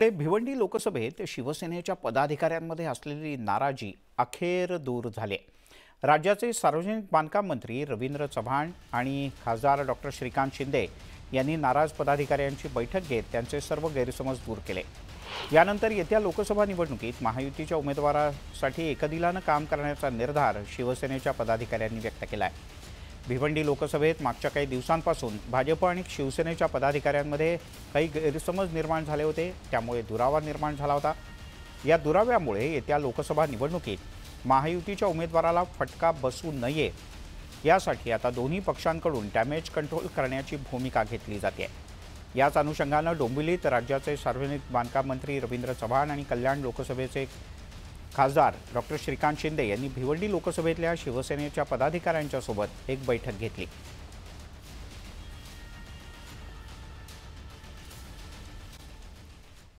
भिवंडी लोकसभेत शिवसेनेच्या पदाधिकाऱ्यांमध्ये असलेली नाराजी अखेर दूर झाली. राज्याचे सार्वजनिक बांधकाम मंत्री रवींद्र चव्हाण आणि खासदार डॉक्टर श्रीकांत शिंदे यांनी नाराज पदाधिकाऱ्यांची बैठक घेत त्यांचे सर्व गैरसमज दूर केले. यानंतर येत्या लोकसभा निवडणुकीत महायुतीच्या उमेदवारासाठी एकदिलानं काम करण्याचा निर्धार शिवसेनेच्या पदाधिकाऱ्यांनी व्यक्त केला आहे भिवंडी लोकसभेत मागच्या काही दिवसांपासून भाजप आणि शिवसेनेच्या पदाधिकाऱ्यांमध्ये काही गैरसमज निर्माण झाले होते. त्यामुळे दुरावा निर्माण झाला होता. या दुराव्यामुळे येत्या लोकसभा निवडणुकीत महायुतीच्या उमेदवाराला फटका बसू नये. यासाठी आता दोन्ही पक्षांकडून डॅमेज कंट्रोल करण्याची भूमिका घेतली जाते. याच अनुषंगानं डोंबिवलीत राज्याचे सार्वजनिक बांधकाम मंत्री रवींद्र चव्हाण आणि कल्याण लोकसभेचे खासदार डॉक्टर श्रीकांत शिंदे यांनी भिवंडी लोकसभेतल्या शिवसेनेच्या पदाधिकाऱ्यांच्या सोबत एक बैठक घेतली.